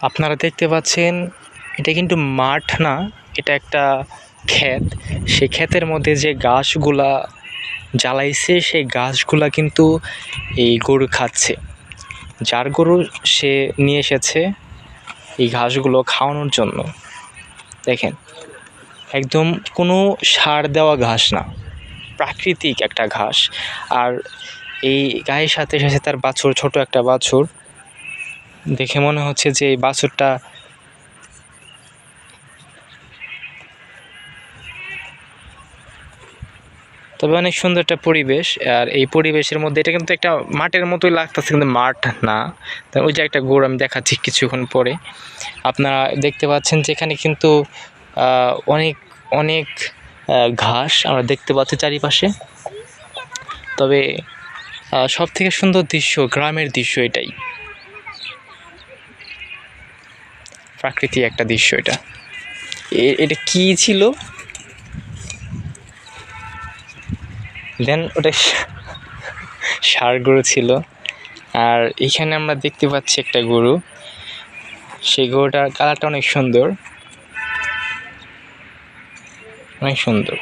আপনারা দেখতে পাচ্ছেন, এটা কিন্তু মাঠ না, এটা একটা ক্ষেত। সেই ক্ষেতের মধ্যে যে ঘাসগুলা জ্বালাইছে, সেই ঘাসগুলা কিন্তু এই গরু খাচ্ছে। যার গরু সে নিয়ে এসেছে এই ঘাসগুলো খাওয়ানোর জন্য। দেখেন, একদম কোনো সার দেওয়া ঘাস না, প্রাকৃতিক একটা ঘাস। আর এই গায়ের সাথে সাথে তার বাছুর, ছোট একটা বাছুর দেখে মনে হচ্ছে যে এই বাছুরটা তবে অনেক সুন্দর একটা পরিবেশ, আর এই পরিবেশের মধ্যে এটা কিন্তু একটা মাঠের মতোই লাগতেছে, কিন্তু মাঠ না। ওই যে একটা গরু আমি দেখাচ্ছি কিছুক্ষণ পরে। আপনারা দেখতে পাচ্ছেন যে এখানে কিন্তু অনেক অনেক ঘাস আমরা দেখতে পাচ্ছি চারিপাশে। তবে সব থেকে সুন্দর দৃশ্য, গ্রামের দৃশ্য এটাই। প্রাকৃতিক একটা দৃশ্য এটা। এটা কি ছিল? দেন ওটা ষাঁড় গরু ছিল। আর এখানে আমরা দেখতে পাচ্ছি একটা গরু। সেই গরুটার কালারটা অনেক সুন্দর। অনেক সুন্দর।